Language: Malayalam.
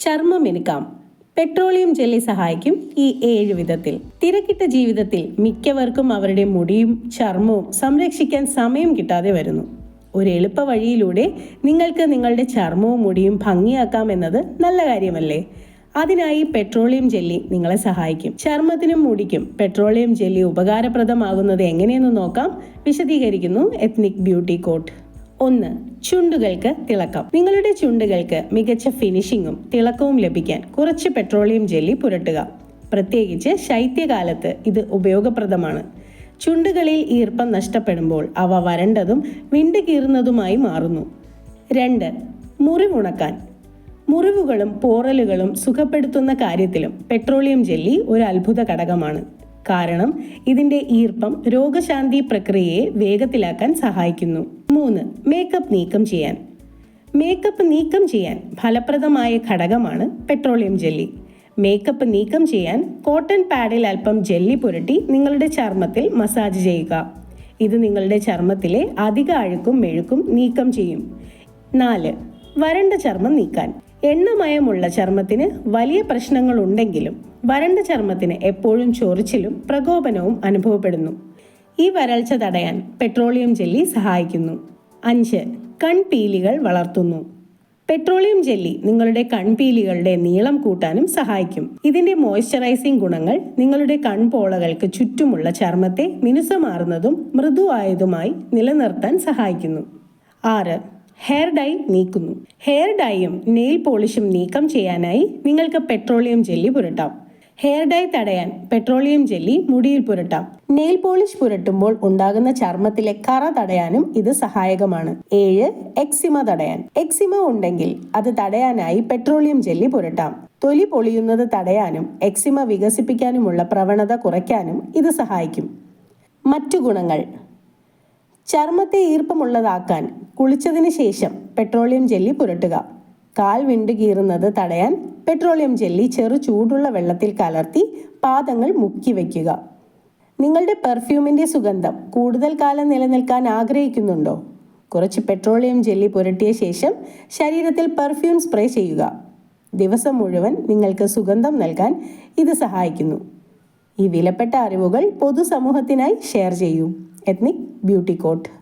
ചർമ്മം എനിക്കാം പെട്രോളിയം ജെല്ലി സഹായിക്കും ഈ ഏഴ് വിധത്തിൽ. തിരക്കിട്ട ജീവിതത്തിൽ മിക്കവർക്കും അവരുടെ മുടിയും ചർമ്മവും സംരക്ഷിക്കാൻ സമയം കിട്ടാതെ വരുന്നു. ഒരു എളുപ്പ വഴിയിലൂടെ നിങ്ങൾക്ക് നിങ്ങളുടെ ചർമ്മവും മുടിയും ഭംഗിയാക്കാം എന്നത് നല്ല കാര്യമല്ലേ? അതിനായി പെട്രോളിയം ജെല്ലി നിങ്ങളെ സഹായിക്കും. ചർമ്മത്തിനും മുടിക്കും പെട്രോളിയം ജെല്ലി ഉപകാരപ്രദമാകുന്നത് എങ്ങനെയെന്ന് നോക്കാം. വിശദീകരിക്കുന്നു എത്നിക് ബ്യൂട്ടി കോട്ട്. ഒന്ന് ചുണ്ടുകൾക്ക് തിളക്കം. നിങ്ങളുടെ ചുണ്ടുകൾക്ക് മികച്ച ഫിനിഷിങ്ങും തിളക്കവും ലഭിക്കാൻ കുറച്ച് പെട്രോളിയം ജെല്ലി പുരട്ടുക. പ്രത്യേകിച്ച് ശൈത്യകാലത്ത് ഇത് ഉപയോഗപ്രദമാണ്. ചുണ്ടുകളിൽ ഈർപ്പം നഷ്ടപ്പെടുമ്പോൾ അവ വരണ്ടതും വിണ്ടുകീറുന്നതുമായി മാറുന്നു. രണ്ട് മുറിവുണക്കാൻ. മുറിവുകളും പോറലുകളും സുഖപ്പെടുത്തുന്ന കാര്യത്തിലും പെട്രോളിയം ജെല്ലി ഒരു അത്ഭുത ഘടകമാണ്. കാരണം ഇതിന്റെ ഈർപ്പം രോഗശാന്തി പ്രക്രിയയെ വേഗത്തിലാക്കാൻ സഹായിക്കുന്നു. മൂന്ന് മേക്കപ്പ് നീക്കം ചെയ്യാൻ. മേക്കപ്പ് നീക്കം ചെയ്യാൻ ഫലപ്രദമായ ഘടകമാണ് പെട്രോളിയം ജെല്ലി മേക്കപ്പ് നീക്കം ചെയ്യാൻ കോട്ടൺ പാഡിൽ അല്പം ജെല്ലി പുരട്ടി നിങ്ങളുടെ ചർമ്മത്തിൽ മസാജ് ചെയ്യുക. ഇത് നിങ്ങളുടെ ചർമ്മത്തിലെ അധിക അഴുക്കും മെഴുക്കും നീക്കം ചെയ്യും. നാല് വരണ്ട ചർമ്മം നീക്കാൻ. എണ്ണമയമുള്ള ചർമ്മത്തിന് വലിയ പ്രശ്നങ്ങൾ ഉണ്ടെങ്കിലും വരണ്ട ചർമ്മത്തിന് എപ്പോഴും ചൊറിച്ചിലും പ്രകോപനവും അനുഭവപ്പെടുന്നു. ഈ വരൾച്ച തടയാൻ പെട്രോളിയം ജെല്ലി സഹായിക്കുന്നു. അഞ്ച് കൺപീലികൾ വളർത്തുന്നു. പെട്രോളിയം ജെല്ലി നിങ്ങളുടെ കൺപീലികളുടെ നീളം കൂട്ടാനും സഹായിക്കും. ഇതിന്റെ മോയ്സ്ചറൈസിംഗ് ഗുണങ്ങൾ നിങ്ങളുടെ കൺപോളകൾക്ക് ചുറ്റുമുള്ള ചർമ്മത്തെ മിനുസമാറുന്നതും മൃദുവായതുമായി നിലനിർത്താൻ സഹായിക്കുന്നു. ആറ് ഹെയർ ഡൈ നീക്കുന്നു. ഹെയർ ഡൈയും നെയിൽ പോളിഷും നീക്കം ചെയ്യാനായി നിങ്ങൾക്ക് പെട്രോളിയം ജെല്ലി പുരട്ടാം. ഹെയർ ഡൈ തടയാൻ പെട്രോളിയം ജെല്ലി മുടിയിൽ പുരട്ടാം. നെയിൽ പോളിഷ് പുരട്ടുമ്പോൾ ഉണ്ടാകുന്ന ചർമ്മത്തിലെ കറ തടയാനും ഇത് സഹായകമാണ്. ഏഴ് എക്സിമ തടയാൻ. എക്സിമ ഉണ്ടെങ്കിൽ അത് തടയാനായി പെട്രോളിയം ജെല്ലി പുരട്ടാം. തൊലി പൊളിയുന്നത് തടയാനും എക്സിമ വികസിപ്പിക്കാനുമുള്ള പ്രവണത കുറയ്ക്കാനും ഇത് സഹായിക്കും. മറ്റു ഗുണങ്ങൾ. ചർമ്മത്തെ ഈർപ്പമുള്ളതാക്കാൻ കുളിച്ചതിന് ശേഷം പെട്രോളിയം ജെല്ലി പുരട്ടുക. കാൽ വിണ്ടു കീറുന്നത് തടയാൻ പെട്രോളിയം ജെല്ലി ചെറു ചൂടുള്ള വെള്ളത്തിൽ കലർത്തി പാദങ്ങൾ മുക്കി വയ്ക്കുക. നിങ്ങളുടെ പെർഫ്യൂമിന്റെ സുഗന്ധം കൂടുതൽ കാലം നിലനിൽക്കാൻ ആഗ്രഹിക്കുന്നുണ്ടോ? കുറച്ച് പെട്രോളിയം ജെല്ലി പുരട്ടിയ ശേഷം ശരീരത്തിൽ പെർഫ്യൂം സ്പ്രേ ചെയ്യുക. ദിവസം മുഴുവൻ നിങ്ങൾക്ക് സുഗന്ധം നൽകാൻ ഇത് സഹായിക്കുന്നു. ഈ വിലപ്പെട്ട അറിവുകൾ പൊതുസമൂഹത്തിനായി ഷെയർ ചെയ്യൂ. Ethnic beauty coat